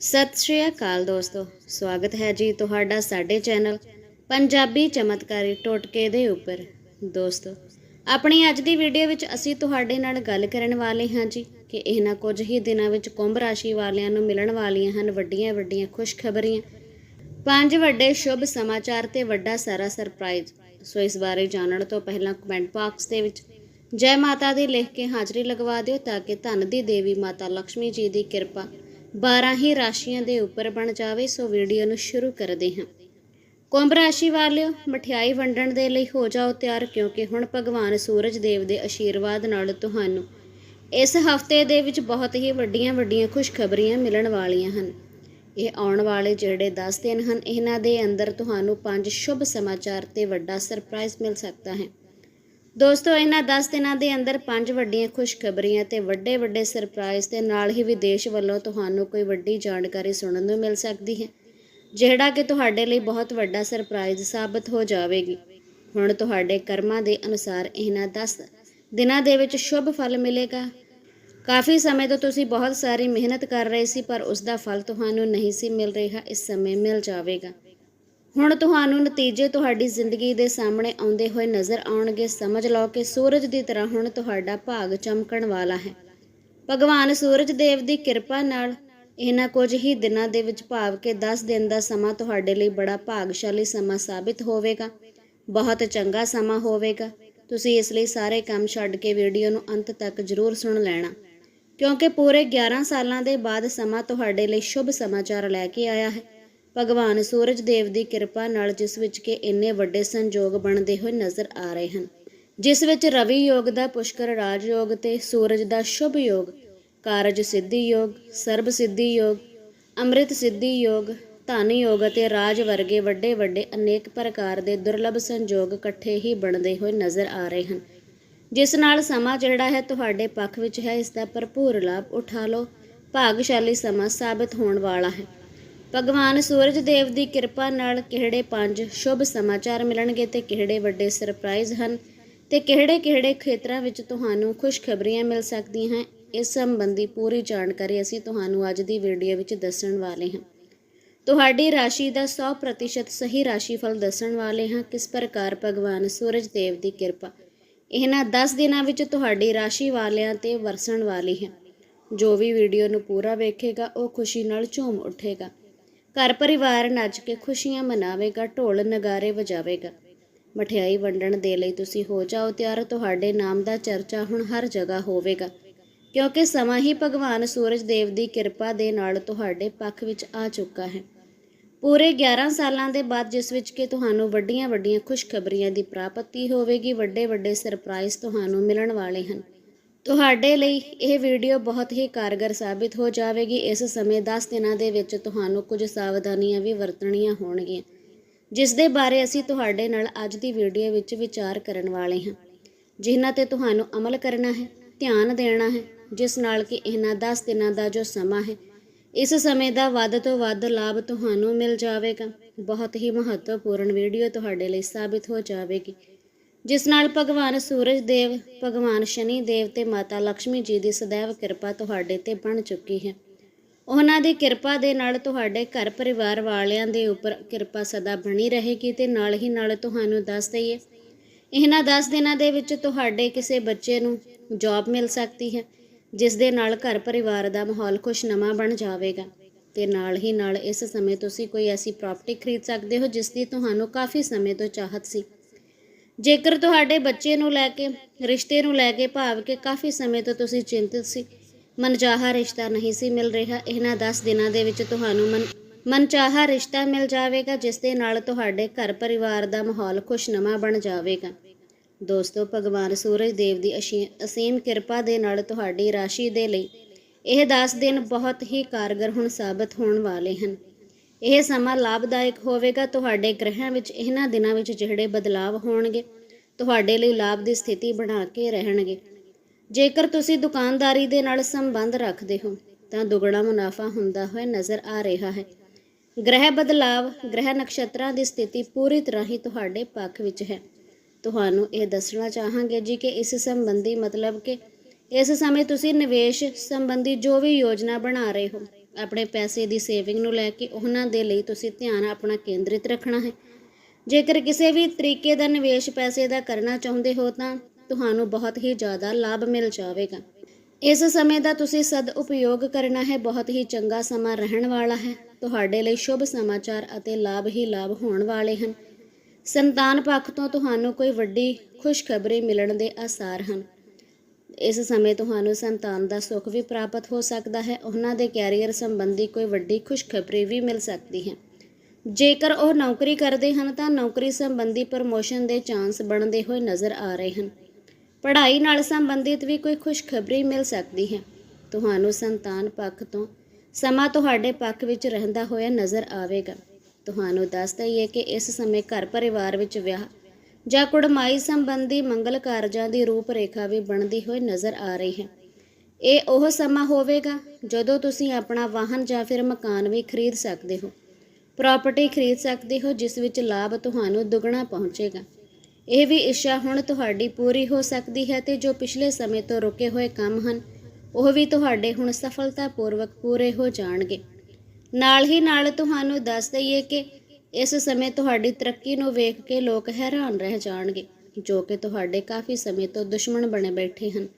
ਸਤਿ ਸ਼੍ਰੀ ਅਕਾਲ ਦੋਸਤੋ, ਸਵਾਗਤ ਹੈ ਜੀ ਤੁਹਾਡਾ ਸਾਡੇ ਚੈਨਲ ਪੰਜਾਬੀ ਚਮਤਕਾਰੀ ਟੋਟਕੇ ਦੇ ਉੱਪਰ। ਦੋਸਤੋ, ਆਪਣੀ ਅੱਜ ਦੀ ਵੀਡੀਓ ਵਿੱਚ ਅਸੀਂ ਤੁਹਾਡੇ ਨਾਲ ਗੱਲ ਕਰਨ ਵਾਲੇ ਹਾਂ ਜੀ ਕਿ ਇਹਨਾਂ ਕੁਝ ਹੀ ਦਿਨਾਂ ਵਿੱਚ ਕੁੰਭ ਰਾਸ਼ੀ ਵਾਲਿਆਂ ਨੂੰ ਮਿਲਣ ਵਾਲੀਆਂ ਹਨ ਵੱਡੀਆਂ ਵੱਡੀਆਂ ਖੁਸ਼ਖਬਰੀਆਂ। ਪੰਜ ਵੱਡੇ ਸ਼ੁਭ ਸਮਾਚਾਰ ਤੇ ਵੱਡਾ ਸਾਰਾ ਸਰਪ੍ਰਾਈਜ਼। ਸੋ ਇਸ ਬਾਰੇ ਜਾਣਨ ਤੋਂ ਪਹਿਲਾਂ ਕਮੈਂਟ ਬਾਕਸ ਦੇ ਵਿੱਚ ਜੈ ਮਾਤਾ ਦੀ ਲਿਖ ਕੇ ਹਾਜ਼ਰੀ ਲਗਵਾ ਦਿਓ ਤਾਂ ਕਿ ਧਨ ਦੀ ਦੇਵੀ ਮਾਤਾ ਲక్ష్ਮੀ ਜੀ ਦੀ ਕਿਰਪਾ 12 ਹੀ ਰਾਸ਼ੀਆਂ ਦੇ ਉੱਪਰ ਬਣ ਜਾਵੇ, ਸੋ ਵੀਡੀਓ ਨੂੰ ਸ਼ੁਰੂ ਕਰਦੇ ਹਾਂ। ਕੁੰਭ ਰਾਸ਼ੀ ਵਾਲਿਓ, ਮਠਿਆਈ ਵੰਡਣ ਦੇ ਲਈ ਹੋ ਜਾਓ ਤਿਆਰ, ਕਿਉਂਕਿ ਹੁਣ ਭਗਵਾਨ ਸੂਰਜ ਦੇਵ ਦੇ ਆਸ਼ੀਰਵਾਦ ਨਾਲ ਤੁਹਾਨੂੰ ਇਸ ਹਫ਼ਤੇ ਦੇ ਵਿੱਚ ਬਹੁਤ ਹੀ ਵੱਡੀਆਂ ਵੱਡੀਆਂ ਖੁਸ਼ਖਬਰੀਆਂ ਮਿਲਣ ਵਾਲੀਆਂ ਹਨ। ਇਹ ਆਉਣ ਵਾਲੇ ਜਿਹੜੇ 10 ਦਿਨ ਹਨ, ਇਹਨਾਂ ਦੇ ਅੰਦਰ ਤੁਹਾਨੂੰ ਪੰਜ ਸ਼ੁਭ ਸਮਾਚਾਰ ਤੇ ਵੱਡਾ ਸਰਪ੍ਰਾਈਜ਼ ਮਿਲ ਸਕਦਾ ਹੈ। ਦੋਸਤੋ, ਇਹਨਾਂ 10 ਦਿਨਾਂ ਦੇ ਅੰਦਰ ਪੰਜ ਵੱਡੀਆਂ ਖੁਸ਼ਖਬਰੀਆਂ ਤੇ ਵੱਡੇ ਵੱਡੇ ਸਰਪ੍ਰਾਈਜ਼ ਦੇ ਨਾਲ ਹੀ ਵਿਦੇਸ਼ ਵੱਲੋਂ ਤੁਹਾਨੂੰ ਕੋਈ ਵੱਡੀ ਜਾਣਕਾਰੀ ਸੁਣਨ ਨੂੰ ਮਿਲ ਸਕਦੀ ਹੈ, ਜਿਹੜਾ ਕਿ ਤੁਹਾਡੇ ਲਈ ਬਹੁਤ ਵੱਡਾ ਸਰਪ੍ਰਾਈਜ਼ ਸਾਬਤ ਹੋ ਜਾਵੇਗੀ। ਹੁਣ ਤੁਹਾਡੇ ਕਰਮਾਂ ਦੇ ਅਨੁਸਾਰ ਇਹਨਾਂ 10 ਦਿਨਾਂ ਦੇ ਵਿੱਚ ਸ਼ੁਭ ਫਲ ਮਿਲੇਗਾ। ਕਾਫੀ ਸਮੇਂ ਤੋਂ ਤੁਸੀਂ ਬਹੁਤ ਸਾਰੀ ਮਿਹਨਤ ਕਰ ਰਹੇ ਸੀ, ਪਰ ਉਸ ਦਾ ਫਲ ਤੁਹਾਨੂੰ ਨਹੀਂ ਸੀ ਮਿਲ ਰਿਹਾ, ਇਸ ਸਮੇਂ ਮਿਲ ਜਾਵੇਗਾ। ਹੁਣ ਤੁਹਾਨੂੰ ਨਤੀਜੇ ਤੁਹਾਡੀ ਜ਼ਿੰਦਗੀ ਦੇ ਸਾਹਮਣੇ ਆਉਂਦੇ ਹੋਏ ਨਜ਼ਰ ਆਉਣਗੇ। ਸਮਝ ਲਓ ਕਿ ਸੂਰਜ ਦੀ ਤਰ੍ਹਾਂ ਹੁਣ ਤੁਹਾਡਾ ਭਾਗ ਚਮਕਣ ਵਾਲਾ ਹੈ। ਭਗਵਾਨ ਸੂਰਜ ਦੇਵ ਦੀ ਕਿਰਪਾ ਨਾਲ ਇਹਨਾਂ ਕੁਝ ਹੀ ਦਿਨਾਂ ਦੇ ਵਿੱਚ ਭਾਵ ਕਿ 10 ਦਿਨ ਦਾ ਸਮਾਂ ਤੁਹਾਡੇ ਲਈ ਬੜਾ ਭਾਗਸ਼ਾਲੀ ਸਮਾਂ ਸਾਬਿਤ ਹੋਵੇਗਾ। ਬਹੁਤ ਚੰਗਾ ਸਮਾਂ ਹੋਵੇਗਾ। ਤੁਸੀਂ ਇਸ ਲਈ ਸਾਰੇ ਕੰਮ ਛੱਡ ਕੇ ਵੀਡੀਓ ਨੂੰ ਅੰਤ ਤੱਕ ਜ਼ਰੂਰ ਸੁਣ ਲੈਣਾ। ਕਿਉਂਕਿ ਪੂਰੇ 11 ਸਾਲਾਂ ਦੇ ਬਾਅਦ ਸਮਾਂ ਤੁਹਾਡੇ ਲਈ ਸ਼ੁਭ ਸਮਾਚਾਰ ਲੈ ਕੇ ਆਇਆ ਹੈ। ਭਗਵਾਨ ਸੂਰਜ ਦੇਵ ਦੀ ਕਿਰਪਾ ਨਾਲ ਜਿਸ ਵਿੱਚ ਕਿ ਇੰਨੇ ਵੱਡੇ ਸੰਜੋਗ ਬਣਦੇ ਹੋਏ ਨਜ਼ਰ ਆ ਰਹੇ ਹਨ। ਜਿਸ ਵਿੱਚ ਰਵੀ ਯੋਗ ਦਾ ਪੁਸ਼ਕਰ ਰਾਜ ਯੋਗ ਤੇ ਸੂਰਜ ਦਾ ਸ਼ੁਭ ਯੋਗ, ਕਾਰਜ ਸਿੱਧੀ ਯੋਗ, ਸਰਬ ਸਿੱਧੀ ਯੋਗ, ਅੰਮ੍ਰਿਤ ਸਿੱਧੀ ਯੋਗ, ਧਨ ਯੋਗ ਅਤੇ ਰਾਜ ਵਰਗੇ ਵੱਡੇ ਵੱਡੇ ਅਨੇਕ ਪ੍ਰਕਾਰ ਦੇ ਦੁਰਲੱਭ ਸੰਜੋਗ ਇਕੱਠੇ ਹੀ ਬਣਦੇ ਹੋਏ ਨਜ਼ਰ ਆ ਰਹੇ ਹਨ। ਜਿਸ ਨਾਲ ਸਮਾਂ ਜਿਹੜਾ ਹੈ ਤੁਹਾਡੇ ਪੱਖ ਵਿੱਚ ਹੈ, ਇਸ ਦਾ ਭਰਪੂਰ ਲਾਭ ਉਠਾ ਲਓ। ਭਾਗਸ਼ਾਲੀ ਸਮਾਂ ਸਾਬਤ ਹੋਣ ਵਾਲਾ ਹੈ। ਭਗਵਾਨ ਸੂਰਜ ਦੇਵ ਦੀ ਕਿਰਪਾ ਨਾਲ ਕਿਹੜੇ ਪੰਜ ਸ਼ੁਭ ਸਮਾਚਾਰ ਮਿਲਣਗੇ ਤੇ ਕਿਹੜੇ ਵੱਡੇ ਸਰਪ੍ਰਾਈਜ਼ ਹਨ? ਤੇ ਕਿਹੜੇ-ਕਿਹੜੇ ਖੇਤਰਾਂ ਵਿੱਚ ਤੁਹਾਨੂੰ ਖੁਸ਼ਖਬਰੀਆਂ ਮਿਲ ਸਕਦੀਆਂ ਹਨ? ਇਸ ਸੰਬੰਧੀ ਪੂਰੀ ਜਾਣਕਾਰੀ ਅਸੀਂ ਤੁਹਾਨੂੰ ਅੱਜ ਦੀ ਵੀਡੀਓ ਵਿੱਚ ਦੱਸਣ ਵਾਲੇ ਹਾਂ। ਤੁਹਾਡੀ ਰਾਸ਼ੀ ਦਾ 100% ਸਹੀ ਰਾਸ਼ੀਫਲ ਦੱਸਣ ਵਾਲੇ ਹਾਂ। ਕਿਸ ਪ੍ਰਕਾਰ ਭਗਵਾਨ ਸੂਰਜ ਦੇਵ ਦੀ ਕਿਰਪਾ? ਇਹਨਾਂ 10 ਦਿਨਾਂ ਵਿੱਚ ਤੁਹਾਡੀ ਰਾਸ਼ੀ ਵਾਲਿਆਂ ਤੇ ਵਰਸਣ ਵਾਲੀ ਹੈ। ਜੋ ਵੀ ਵੀਡੀਓ ਨੂੰ ਪੂਰਾ ਵੇਖੇਗਾ, ਉਹ ਖੁਸ਼ੀ ਨਾਲ ਝੂਮ ਉੱਠੇਗਾ। ਘਰ ਪਰਿਵਾਰ ਨੱਚ ਕੇ ਖੁਸ਼ੀਆਂ ਮਨਾਵੇਗਾ, ਢੋਲ ਨਗਾਰੇ ਵਜਾਵੇਗਾ। ਮਠਿਆਈ ਵੰਡਣ ਦੇ ਲਈ ਤੁਸੀਂ ਹੋ ਜਾਓ ਤਿਆਰ, ਤੁਹਾਡੇ ਨਾਮ ਦਾ ਚਰਚਾ ਹੁਣ ਹਰ ਜਗ੍ਹਾ ਹੋਵੇਗਾ। ਕਿਉਂਕਿ ਸਮਾਂ ਹੀ ਭਗਵਾਨ ਸੂਰਜ ਦੇਵ ਦੀ ਕਿਰਪਾ ਦੇ ਨਾਲ ਤੁਹਾਡੇ ਪੱਖ ਵਿੱਚ ਆ ਚੁੱਕਾ ਹੈ। ਪੂਰੇ 11 ਸਾਲਾਂ ਦੇ ਬਾਅਦ ਜਿਸ ਵਿੱਚ ਕਿ ਤੁਹਾਨੂੰ ਵੱਡੀਆਂ ਵੱਡੀਆਂ ਖੁਸ਼ਖਬਰੀਆਂ ਦੀ ਪ੍ਰਾਪਤੀ ਹੋਵੇਗੀ ਵੱਡੇ ਵੱਡੇ ਸਰਪ੍ਰਾਈਜ਼ ਤੁਹਾਨੂੰ ਮਿਲਣ ਵਾਲੇ ਹਨ। ਤੁਹਾਡੇ ਲਈ ਇਹ ਵੀਡੀਓ ਬਹੁਤ ਹੀ ਕਾਰਗਰ ਸਾਬਿਤ ਹੋ ਜਾਵੇਗੀ। ਇਸ ਸਮੇਂ 10 ਦਿਨਾਂ ਦੇ ਵਿੱਚ ਤੁਹਾਨੂੰ ਕੁਝ ਸਾਵਧਾਨੀਆਂ ਵੀ ਵਰਤਣੀਆਂ ਹੋਣਗੀਆਂ, ਜਿਸ ਦੇ ਬਾਰੇ ਅਸੀਂ ਤੁਹਾਡੇ ਨਾਲ ਅੱਜ ਦੀ ਵੀਡੀਓ ਵਿੱਚ ਵਿਚਾਰ ਕਰਨ ਵਾਲੇ ਹਾਂ। ਜਿਨ੍ਹਾਂ ਤੇ ਤੁਹਾਨੂੰ ਅਮਲ ਕਰਨਾ ਹੈ, ਧਿਆਨ ਦੇਣਾ ਹੈ, ਜਿਸ ਨਾਲ ਕਿ ਇਹਨਾਂ 10 ਦਿਨਾਂ ਦਾ ਜੋ ਸਮਾਂ ਹੈ, ਇਸ ਸਮੇਂ ਦਾ ਵੱਧ ਤੋਂ ਵੱਧ ਲਾਭ ਤੁਹਾਨੂੰ ਮਿਲ ਜਾਵੇਗਾ। ਬਹੁਤ ਹੀ ਮਹੱਤਵਪੂਰਨ ਵੀਡੀਓ ਤੁਹਾਡੇ ਲਈ ਸਾਬਿਤ ਹੋ ਜਾਵੇਗੀ। ਜਿਸ ਨਾਲ ਭਗਵਾਨ ਸੂਰਜ ਦੇਵ, ਭਗਵਾਨ ਸ਼ਨੀ ਦੇਵ ਤੇ ਮਾਤਾ ਲక్ష్ਮੀ ਜੀ ਦੀ ਸदैव ਕਿਰਪਾ ਤੁਹਾਡੇ ਤੇ ਬਣ ਚੁੱਕੀ ਹੈ। ਉਹਨਾਂ ਦੀ ਕਿਰਪਾ ਦੇ ਨਾਲ ਤੁਹਾਡੇ ਘਰ ਪਰਿਵਾਰ ਵਾਲਿਆਂ ਦੇ ਉੱਪਰ ਕਿਰਪਾ ਸਦਾ ਬਣੀ ਰਹੇਗੀ ਤੇ ਨਾਲ ਹੀ ਨਾਲ ਤੁਹਾਨੂੰ ਦੱਸ ਦਈਏ, ਇਹਨਾਂ 10 ਦਿਨਾਂ ਦੇ ਵਿੱਚ ਤੁਹਾਡੇ ਕਿਸੇ ਬੱਚੇ ਨੂੰ ਜੌਬ ਮਿਲ ਸਕਦੀ ਹੈ, ਜਿਸ ਦੇ ਨਾਲ ਘਰ ਪਰਿਵਾਰ ਦਾ ਮਾਹੌਲ ਖੁਸ਼ ਖੁਸ਼ਨਮਾ ਬਣ ਜਾਵੇਗਾ। ਤੇ ਨਾਲ ਹੀ ਨਾਲ ਇਸ ਸਮੇਂ ਤੁਸੀਂ ਕੋਈ ਐਸੀ ਪ੍ਰਾਪਰਟੀ ਖਰੀਦ ਸਕਦੇ ਹੋ, ਜਿਸ ਦੀ ਤੁਹਾਨੂੰ ਕਾਫੀ ਸਮੇਂ ਤੋਂ ਚਾਹਤ ਸੀ। ਜੇਕਰ ਤੁਹਾਡੇ ਬੱਚੇ ਨੂੰ ਲੈ ਕੇ, ਰਿਸ਼ਤੇ ਨੂੰ ਲੈ ਕੇ ਭਾਵ ਕਿ ਕਾਫੀ ਸਮੇਂ ਤੋਂ ਤੁਸੀਂ ਚਿੰਤਿਤ ਸੀ, ਮਨਚਾਹਾ ਰਿਸ਼ਤਾ ਨਹੀਂ ਸੀ ਮਿਲ ਰਿਹਾ, ਇਹਨਾਂ 10 ਦਿਨਾਂ ਦੇ ਵਿੱਚ ਤੁਹਾਨੂੰ ਮਨ, ਮਨਚਾਹਾ ਰਿਸ਼ਤਾ ਮਿਲ ਜਾਵੇਗਾ, ਜਿਸ ਦੇ ਨਾਲ ਤੁਹਾਡੇ ਘਰ ਪਰਿਵਾਰ ਦਾ ਮਾਹੌਲ ਖੁਸ਼ਨਮਾ ਬਣ ਜਾਵੇਗਾ। ਦੋਸਤੋ, ਭਗਵਾਨ ਸੂਰਜ ਦੇਵ ਦੀ ਅਸ਼ੀ- ਅਸੀਮ ਕਿਰਪਾ ਦੇ ਨਾਲ ਤੁਹਾਡੀ ਰਾਸ਼ੀ ਦੇ ਲਈ ਇਹ 10 ਦਿਨ ਬਹੁਤ ਹੀ ਕਾਰਗਰ ਹੁਣ ਸਾਬਤ ਹੋਣ ਵਾਲੇ ਹਨ। ਇਹ ਸਮਾਂ ਲਾਭਦਾਇਕ ਹੋਵੇਗਾ। ਤੁਹਾਡੇ ਗ੍ਰਹਿਆਂ ਵਿੱਚ, ਇਹਨਾਂ ਦਿਨਾਂ ਵਿੱਚ ਜਿਹੜੇ ਬਦਲਾਵ ਹੋਣਗੇ, ਤੁਹਾਡੇ ਲਈ ਲਾਭ ਦੀ ਸਥਿਤੀ ਬਣਾ ਕੇ ਰਹਿਣਗੇ। ਜੇਕਰ ਤੁਸੀਂ ਦੁਕਾਨਦਾਰੀ ਦੇ ਨਾਲ ਸੰਬੰਧ ਰੱਖਦੇ ਹੋ, ਤਾਂ ਦੁੱਗਣਾ ਮੁਨਾਫਾ ਹੁੰਦਾ ਹੋਇਆ ਨਜ਼ਰ ਆ ਰਿਹਾ ਹੈ। ਗ੍ਰਹਿ ਬਦਲਾਵ, ਗ੍ਰਹਿ ਨਕਸ਼ਤਰਾਂ ਦੀ ਸਥਿਤੀ ਪੂਰੀ ਤਰ੍ਹਾਂ ਹੀ ਤੁਹਾਡੇ ਪੱਖ ਵਿੱਚ ਹੈ। ਤੁਹਾਨੂੰ ਇਹ ਦੱਸਣਾ ਚਾਹਾਂਗੇ ਜੀ ਕਿ ਇਸ ਸੰਬੰਧੀ ਮਤਲਬ ਕਿ ਇਸ ਸਮੇਂ ਤੁਸੀਂ ਨਿਵੇਸ਼ ਸੰਬੰਧੀ ਜੋ ਵੀ ਯੋਜਨਾ ਬਣਾ ਰਹੇ ਹੋ ਆਪਣੇ ਪੈਸੇ ਦੀ ਸੇਵਿੰਗ ਨੂੰ ਲੈ ਕੇ ਉਹਨਾਂ ਦੇ ਲਈ ਤੁਸੀਂ ਧਿਆਨ ਆਪਣਾ ਕੇਂਦਰਿਤ ਰੱਖਣਾ ਹੈ। ਜੇਕਰ ਕਿਸੇ ਵੀ ਤਰੀਕੇ ਦਾ ਨਿਵੇਸ਼ ਪੈਸੇ ਦਾ ਕਰਨਾ ਚਾਹੁੰਦੇ ਹੋ ਤਾਂ ਤੁਹਾਨੂੰ ਬਹੁਤ ਹੀ ਜ਼ਿਆਦਾ ਲਾਭ ਮਿਲ ਜਾਵੇਗਾ। ਇਸ ਸਮੇਂ ਦਾ ਤੁਸੀਂ ਸਦ ਉਪਯੋਗ ਕਰਨਾ ਹੈ। ਬਹੁਤ ਹੀ ਚੰਗਾ ਸਮਾਂ ਰਹਿਣ ਵਾਲਾ ਹੈ। ਤੁਹਾਡੇ ਲਈ ਸ਼ੁਭ ਸਮਾਚਾਰ ਅਤੇ ਲਾਭ ਹੀ ਲਾਭ ਹੋਣ ਵਾਲੇ ਹਨ। ਸੰਤਾਨ ਪੱਖ ਤੋਂ ਤੁਹਾਨੂੰ ਕੋਈ ਵੱਡੀ ਖੁਸ਼ਖਬਰੀ ਮਿਲਣ ਦੇ ਆਸਾਰ ਹਨ। ਇਸ ਸਮੇਂ ਤੁਹਾਨੂੰ ਸੰਤਾਨ ਦਾ ਸੁੱਖ ਵੀ ਪ੍ਰਾਪਤ ਹੋ ਸਕਦਾ ਹੈ। ਉਹਨਾਂ ਦੇ ਕੈਰੀਅਰ ਸੰਬੰਧੀ ਕੋਈ ਵੱਡੀ ਖੁਸ਼ਖਬਰੀ ਵੀ ਮਿਲ ਸਕਦੀ ਹੈ। ਜੇਕਰ ਉਹ ਨੌਕਰੀ ਕਰਦੇ ਹਨ, ਤਾਂ ਨੌਕਰੀ ਸੰਬੰਧੀ ਪ੍ਰਮੋਸ਼ਨ ਦੇ ਚਾਂਸ ਬਣਦੇ ਹੋਏ ਨਜ਼ਰ ਆ ਰਹੇ ਹਨ। ਪੜ੍ਹਾਈ ਨਾਲ ਸੰਬੰਧਿਤ ਵੀ ਕੋਈ ਖੁਸ਼ਖਬਰੀ ਮਿਲ ਸਕਦੀ ਹੈ। ਤੁਹਾਨੂੰ ਸੰਤਾਨ ਪੱਖ ਤੋਂ ਸਮਾਂ ਤੁਹਾਡੇ ਪੱਖ ਵਿੱਚ ਰਹਿੰਦਾ ਹੋਇਆ ਨਜ਼ਰ ਆਵੇਗਾ। ਤੁਹਾਨੂੰ ਦੱਸ ਦਈਏ ਕਿ ਇਸ ਸਮੇਂ ਘਰ ਪਰਿਵਾਰ ਵਿੱਚ ਵਿਆਹ ਜਾਂ ਕੁੜਮਾਈ ਸੰਬੰਧੀ ਮੰਗਲ ਕਾਰਜਾਂ ਦੀ ਰੂਪ ਰੇਖਾ ਵੀ ਬਣਦੀ ਹੋਈ ਨਜ਼ਰ ਆ ਰਹੀ ਹੈ। ਇਹ ਉਹ ਸਮਾਂ ਹੋਵੇਗਾ ਜਦੋਂ ਤੁਸੀਂ ਆਪਣਾ ਵਾਹਨ ਜਾਂ ਫਿਰ ਮਕਾਨ ਵੀ ਖਰੀਦ ਸਕਦੇ ਹੋ। ਪ੍ਰਾਪਰਟੀ ਖਰੀਦ ਸਕਦੇ ਹੋ, ਜਿਸ ਵਿੱਚ ਲਾਭ ਤੁਹਾਨੂੰ ਦੁੱਗਣਾ ਪਹੁੰਚੇਗਾ। ਇਹ ਵੀ ਇੱਛਾ ਹੁਣ ਤੁਹਾਡੀ ਪੂਰੀ ਹੋ ਸਕਦੀ ਹੈ ਤੇ ਜੋ ਪਿਛਲੇ ਸਮੇਂ ਤੋਂ ਰੁਕੇ ਹੋਏ ਕੰਮ ਹਨ, ਉਹ ਵੀ ਤੁਹਾਡੇ ਹੁਣ ਸਫਲਤਾਪੂਰਵਕ ਪੂਰੇ ਹੋ ਜਾਣਗੇ। ਨਾਲ ਹੀ ਨਾਲ ਤੁਹਾਨੂੰ ਦੱਸ ਦਈਏ ਕਿ ਇਸ ਸਮੇਂ ਤੁਹਾਡੀ ਤਰੱਕੀ ਨੂੰ ਵੇਖ ਕੇ ਲੋਕ ਹੈਰਾਨ ਰਹਿ ਜਾਣਗੇ, ਜੋ ਕਿ ਤੁਹਾਡੇ ਕਾਫੀ ਸਮੇਂ ਤੋਂ ਦੁਸ਼ਮਣ ਬਣੇ ਬੈਠੇ ਹਨ।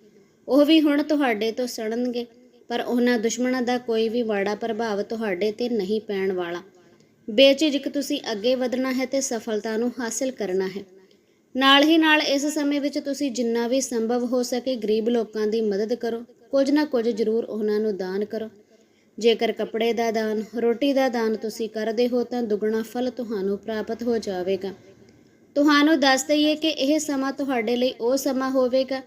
ਉਹ ਵੀ ਹੁਣ ਤੁਹਾਡੇ ਤੋਂ ਸੜਨਗੇ, ਪਰ ਉਹਨਾਂ ਦੁਸ਼ਮਣਾਂ ਦਾ ਕੋਈ ਵੀ ਮਾੜਾ ਪ੍ਰਭਾਵ ਤੁਹਾਡੇ ਤੇ ਨਹੀਂ ਪੈਣ ਵਾਲਾ। ਬੇਝਿਜਕ ਤੁਸੀਂ ਅੱਗੇ ਵਧਣਾ ਹੈ ਤੇ ਸਫਲਤਾ ਨੂੰ ਹਾਸਲ ਕਰਨਾ ਹੈ। ਨਾਲ ਹੀ ਨਾਲ ਇਸ ਸਮੇਂ ਵਿੱਚ ਤੁਸੀਂ ਜਿੰਨਾ ਵੀ ਸੰਭਵ ਹੋ ਸਕੇ ਗਰੀਬ ਲੋਕਾਂ ਦੀ ਮਦਦ ਕਰੋ। ਕੁਝ ਨਾ ਕੁਝ ਜ਼ਰੂਰ ਉਹਨਾਂ ਨੂੰ ਦਾਨ ਕਰੋ। ਜੇਕਰ ਕੱਪੜੇ ਦਾ ਦਾਨ, ਰੋਟੀ ਦਾ ਦਾਨ ਤੁਸੀਂ ਕਰਦੇ ਹੋ ਤਾਂ ਦੁੱਗਣਾ ਫਲ ਤੁਹਾਨੂੰ ਪ੍ਰਾਪਤ ਹੋ ਜਾਵੇਗਾ। ਤੁਹਾਨੂੰ ਦੱਸ ਦਈਏ ਕਿ ਇਹ ਸਮਾਂ ਤੁਹਾਡੇ ਲਈ ਉਹ ਸਮਾਂ ਹੋਵੇਗਾ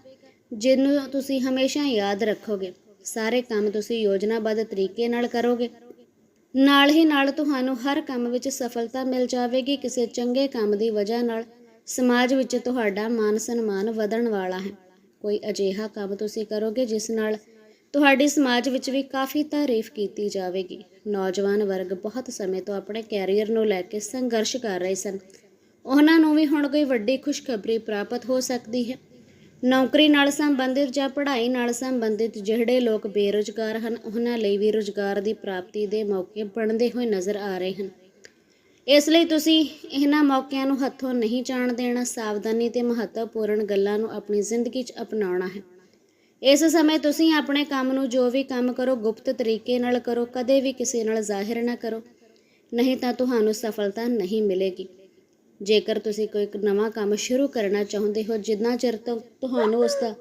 ਜਿਹਨੂੰ ਤੁਸੀਂ ਹਮੇਸ਼ਾ ਯਾਦ ਰੱਖੋਗੇ। ਸਾਰੇ ਕੰਮ ਤੁਸੀਂ ਯੋਜਨਾਬੱਧ ਤਰੀਕੇ ਨਾਲ ਕਰੋਗੇ। ਨਾਲ ਹੀ ਨਾਲ ਤੁਹਾਨੂੰ ਹਰ ਕੰਮ ਵਿੱਚ ਸਫਲਤਾ ਮਿਲ ਜਾਵੇਗੀ। ਕਿਸੇ ਚੰਗੇ ਕੰਮ ਦੀ ਵਜ੍ਹਾ ਨਾਲ ਸਮਾਜ ਵਿੱਚ ਤੁਹਾਡਾ ਮਾਨ ਸਨਮਾਨ ਵਧਣ ਵਾਲਾ ਹੈ। ਕੋਈ ਅਜਿਹਾ ਕੰਮ ਤੁਸੀਂ ਕਰੋਗੇ ਜਿਸ ਨਾਲ ਤੁਹਾਡੀ ਸਮਾਜ ਵਿੱਚ ਵੀ ਕਾਫੀ ਤਾਰੀਫ ਕੀਤੀ ਜਾਵੇਗੀ। ਨੌਜਵਾਨ ਵਰਗ ਬਹੁਤ ਸਮੇਂ ਤੋਂ ਆਪਣੇ ਕੈਰੀਅਰ ਨੂੰ ਲੈ ਕੇ ਸੰਘਰਸ਼ ਕਰ ਰਹੇ ਸਨ। ਉਹਨਾਂ ਨੂੰ ਵੀ ਹੁਣ ਕੋਈ ਵੱਡੀ ਖੁਸ਼ਖਬਰੀ ਪ੍ਰਾਪਤ ਹੋ ਸਕਦੀ ਹੈ। ਨੌਕਰੀ ਨਾਲ ਸੰਬੰਧਿਤ ਜਾਂ ਪੜ੍ਹਾਈ ਨਾਲ ਸੰਬੰਧਿਤ ਜਿਹੜੇ ਲੋਕ ਬੇਰੁਜ਼ਗਾਰ ਹਨ, ਉਹਨਾਂ ਲਈ ਵੀ ਰੁਜ਼ਗਾਰ ਦੀ ਪ੍ਰਾਪਤੀ ਦੇ ਮੌਕੇ ਬਣਦੇ ਹੋਏ ਨਜ਼ਰ ਆ ਰਹੇ ਹਨ। ਇਸ ਲਈ ਤੁਸੀਂ ਇਹਨਾਂ ਮੌਕਿਆਂ ਨੂੰ ਹੱਥੋਂ ਨਹੀਂ ਜਾਣ ਦੇਣਾ। ਸਾਵਧਾਨੀ ਤੇ ਮਹੱਤਵਪੂਰਨ ਗੱਲਾਂ ਨੂੰ ਆਪਣੀ ਜ਼ਿੰਦਗੀ 'ਚ ਅਪਣਾਉਣਾ ਹੈ। ਇਸ ਸਮੇਂ ਤੁਸੀਂ ਆਪਣੇ ਕੰਮ ਨੂੰ ਜੋ ਵੀ ਕੰਮ ਕਰੋ, ਗੁਪਤ ਤਰੀਕੇ ਨਾਲ ਕਰੋ, ਕਦੇ ਵੀ ਕਿਸੇ ਨਾਲ ਜ਼ਾਹਿਰ ਨਾ ਕਰੋ। ਨਹੀਂ ਤਾਂ ਤੁਹਾਨੂੰ ਸਫਲਤਾ ਨਹੀਂ ਮਿਲੇਗੀ। ਜੇਕਰ ਤੁਸੀਂ ਕੋਈ ਨਵਾਂ ਕੰਮ ਸ਼ੁਰੂ ਕਰਨਾ ਚਾਹੁੰਦੇ ਹੋ, ਜਿੰਨਾ ਚਿਰ ਤੱਕ ਤੁਹਾਨੂੰ ਉਸ ਦਾ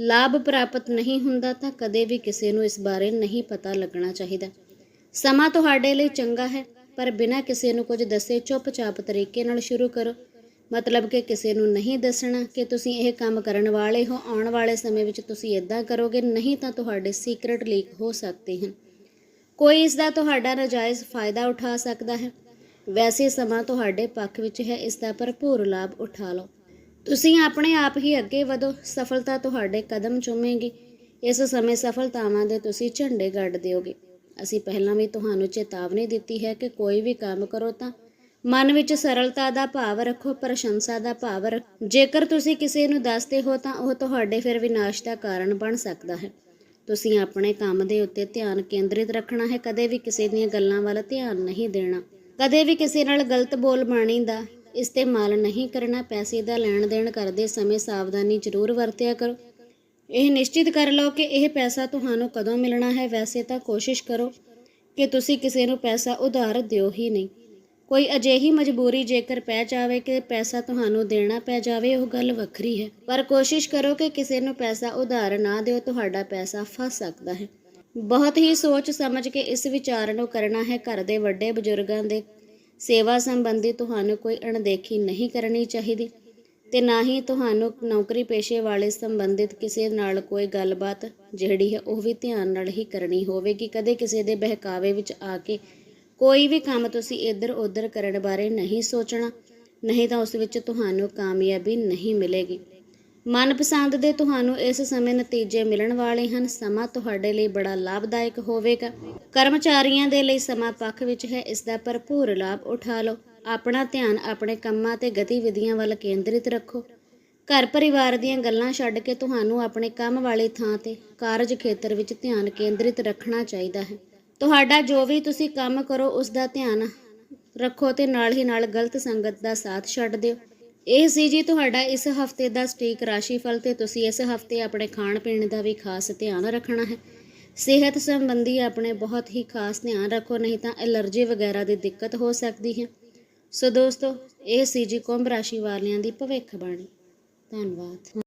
ਲਾਭ ਪ੍ਰਾਪਤ ਨਹੀਂ ਹੁੰਦਾ, ਤਾਂ ਕਦੇ ਵੀ ਕਿਸੇ ਨੂੰ ਇਸ ਬਾਰੇ ਨਹੀਂ ਪਤਾ ਲੱਗਣਾ ਚਾਹੀਦਾ। ਸਮਾਂ ਤੁਹਾਡੇ ਲਈ ਚੰਗਾ ਹੈ, ਪਰ ਬਿਨਾਂ ਕਿਸੇ ਨੂੰ ਕੁਝ ਦੱਸੇ ਚੁੱਪਚਾਪ ਤਰੀਕੇ ਨਾਲ ਸ਼ੁਰੂ ਕਰੋ। ਮਤਲਬ ਕਿ ਕਿਸੇ ਨੂੰ ਨਹੀਂ ਦੱਸਣਾ ਕਿ ਤੁਸੀਂ ਇਹ ਕੰਮ ਕਰਨ ਵਾਲੇ ਹੋ, ਆਉਣ ਵਾਲੇ ਸਮੇਂ ਵਿੱਚ ਤੁਸੀਂ ਇਦਾਂ ਕਰੋਗੇ, ਨਹੀਂ ਤਾਂ ਤੁਹਾਡੇ ਸੀਕ੍ਰੇਟ ਲੀਕ ਹੋ ਸਕਦੇ ਹਨ। ਕੋਈ ਇਸ ਦਾ ਤੁਹਾਡਾ ਨਜਾਇਜ਼ ਫਾਇਦਾ ਉਠਾ ਸਕਦਾ ਹੈ। ਵੈਸੇ ਸਮਾਂ ਤੁਹਾਡੇ ਪੱਖ ਵਿੱਚ ਹੈ, ਇਸ ਦਾ ਭਰਪੂਰ ਲਾਭ ਉਠਾ ਲਓ। ਤੁਸੀਂ ਆਪਣੇ ਆਪ ਹੀ ਅੱਗੇ ਵਧੋ, ਸਫਲਤਾ ਤੁਹਾਡੇ ਕਦਮ ਚੁੰਮੇਗੀ। ਇਸ ਸਮੇਂ ਸਫਲਤਾਵਾਂ ਦੇ ਤੁਸੀਂ ਝੰਡੇ ਗੱਡ ਦਿਓਗੇ ਅਸੀਂ ਪਹਿਲਾਂ ਵੀ ਤੁਹਾਨੂੰ ਚੇਤਾਵਨੀ ਦਿੱਤੀ ਹੈ ਕਿ ਕੋਈ ਵੀ ਕੰਮ ਕਰੋ ਤਾਂ ਮਨ ਵਿੱਚ ਸਰਲਤਾ ਦਾ ਭਾਵ ਰੱਖੋ, ਪ੍ਰਸ਼ੰਸਾ ਦਾ ਭਾਵ ਰੱਖੋ। ਜੇਕਰ ਤੁਸੀਂ ਕਿਸੇ ਨੂੰ ਦੱਸਦੇ ਹੋ ਤਾਂ ਉਹ ਤੁਹਾਡੇ ਫਿਰ ਵਿਨਾਸ਼ ਦਾ ਕਾਰਨ ਬਣ ਸਕਦਾ ਹੈ। ਤੁਸੀਂ ਆਪਣੇ ਕੰਮ ਦੇ ਉੱਤੇ ਧਿਆਨ ਕੇਂਦਰਿਤ ਰੱਖਣਾ ਹੈ, ਕਦੇ ਵੀ ਕਿਸੇ ਦੀਆਂ ਗੱਲਾਂ ਵੱਲ ਧਿਆਨ ਨਹੀਂ ਦੇਣਾ। ਕਦੇ ਵੀ ਕਿਸੇ ਨਾਲ ਗਲਤ ਬੋਲ ਬਾਣੀ ਦਾ ਇਸਤੇਮਾਲ ਨਹੀਂ ਕਰਨਾ, ਪੈਸੇ ਦਾ ਲੈਣ ਦੇਣ ਕਰਦੇ ਸਮੇਂ ਸਾਵਧਾਨੀ ਜ਼ਰੂਰ ਵਰਤਿਆ ਕਰੋ। ਇਹ ਨਿਸ਼ਚਿਤ ਕਰ ਲਓ ਕਿ ਇਹ ਪੈਸਾ ਤੁਹਾਨੂੰ ਕਦੋਂ ਮਿਲਣਾ ਹੈ। ਵੈਸੇ ਤਾਂ ਕੋਸ਼ਿਸ਼ ਕਰੋ ਕਿ ਤੁਸੀਂ ਕਿਸੇ ਨੂੰ ਪੈਸਾ ਉਧਾਰ ਦਿਓ ਹੀ ਨਹੀਂ। ਕੋਈ ਅਜਿਹੀ ਮਜਬੂਰੀ ਜੇਕਰ ਪੈ ਜਾਵੇ ਕਿ ਪੈਸਾ ਤੁਹਾਨੂੰ ਦੇਣਾ ਪੈ ਜਾਵੇ, ਉਹ ਗੱਲ ਵੱਖਰੀ ਹੈ। ਪਰ ਕੋਸ਼ਿਸ਼ ਕਰੋ ਕਿ ਕਿਸੇ ਨੂੰ ਪੈਸਾ ਉਧਾਰ ਨਾ ਦਿਓ, ਤੁਹਾਡਾ ਪੈਸਾ ਫਸ ਸਕਦਾ ਹੈ। ਬਹੁਤ ਹੀ ਸੋਚ ਸਮਝ ਕੇ ਇਸ ਵਿਚਾਰ ਨੂੰ ਕਰਨਾ ਹੈ। ਘਰ ਦੇ ਵੱਡੇ ਬਜ਼ੁਰਗਾਂ ਦੇ ਸੇਵਾ ਸੰਬੰਧੀ ਤੁਹਾਨੂੰ ਕੋਈ ਅਣਦੇਖੀ ਨਹੀਂ ਕਰਨੀ ਚਾਹੀਦੀ ਤੇ ਨਾ ਹੀ ਤੁਹਾਨੂੰ ਨੌਕਰੀ ਪੇਸ਼ੇ ਵਾਲੇ ਸੰਬੰਧਿਤ ਕਿਸੇ ਨਾਲ ਕੋਈ ਗੱਲਬਾਤ ਜਿਹੜੀ ਹੈ, ਉਹ ਵੀ ਧਿਆਨ ਨਾਲ ਹੀ ਕਰਨੀ ਹੋਵੇਗੀ। ਕਦੇ ਕਿਸੇ ਦੇ ਬਹਿਕਾਵੇ ਵਿੱਚ ਆ ਕੇ ਕੋਈ ਵੀ ਕੰਮ ਤੁਸੀਂ ਇੱਧਰ ਉੱਧਰ ਕਰਨ ਬਾਰੇ ਨਹੀਂ ਸੋਚਣਾ, ਨਹੀਂ ਤਾਂ ਉਸ ਵਿੱਚ ਤੁਹਾਨੂੰ ਕਾਮਯਾਬੀ ਨਹੀਂ ਮਿਲੇਗੀ। ਮਨਪਸੰਦ ਦੇ ਤੁਹਾਨੂੰ ਇਸ ਸਮੇਂ ਨਤੀਜੇ ਮਿਲਣ ਵਾਲੇ ਹਨ। ਸਮਾਂ ਤੁਹਾਡੇ ਲਈ ਬੜਾ ਲਾਭਦਾਇਕ ਹੋਵੇਗਾ। ਕਰਮਚਾਰੀਆਂ ਦੇ ਲਈ ਸਮਾਂ ਪੱਖ ਵਿੱਚ ਹੈ। ਇਸ ਦਾ ਭਰਪੂਰ ਲਾਭ ਉਠਾ ਲਓ। ਆਪਣਾ ਧਿਆਨ ਆਪਣੇ ਕੰਮਾਂ ਤੇ ਗਤੀਵਿਧੀਆਂ ਵੱਲ ਕੇਂਦਰਿਤ ਰੱਖੋ। ਘਰ ਪਰਿਵਾਰ ਦੀਆਂ ਗੱਲਾਂ ਛੱਡ ਕੇ ਤੁਹਾਨੂੰ ਆਪਣੇ ਕੰਮ ਵਾਲੀ ਥਾਂ ਤੇ ਕਾਰਜ ਖੇਤਰ ਵਿੱਚ ਧਿਆਨ ਕੇਂਦਰਿਤ ਰੱਖਣਾ ਚਾਹੀਦਾ ਹੈ। ਤੁਹਾਡਾ ਜੋ ਵੀ ਤੁਸੀਂ ਕੰਮ ਕਰੋ, ਉਸ ਦਾ ਧਿਆਨ ਰੱਖੋ ਤੇ ਨਾਲ ਹੀ ਨਾਲ ਗਲਤ ਸੰਗਤ ਦਾ ਸਾਥ ਛੱਡ ਦਿਓ। ਇਹ ਸੀ ਜੀ ਤੁਹਾਡਾ ਇਸ ਹਫ਼ਤੇ ਦਾ ਸਟੀਕ ਰਾਸ਼ੀਫਲ ਤੇ ਤੁਸੀਂ ਇਸ ਹਫ਼ਤੇ ਆਪਣੇ ਖਾਣ ਪੀਣ ਦਾ ਵੀ ਖਾਸ ਧਿਆਨ ਰੱਖਣਾ ਹੈ। ਸਿਹਤ ਸੰਬੰਧੀ ਆਪਣੇ ਬਹੁਤ ਹੀ ਖਾਸ ਧਿਆਨ ਰੱਖੋ, ਨਹੀਂ ਤਾਂ ਐਲਰਜੀ ਵਗੈਰਾ ਦੀ ਦਿੱਕਤ ਹੋ ਸਕਦੀ ਹੈ। ਸੋ ਦੋਸਤੋ, ਇਹ ਸੀ ਜੀ ਕੁੰਭ ਰਾਸ਼ੀ ਵਾਲਿਆਂ ਦੀ ਭਵਿੱਖਬਾਣੀ। ਧੰਨਵਾਦ।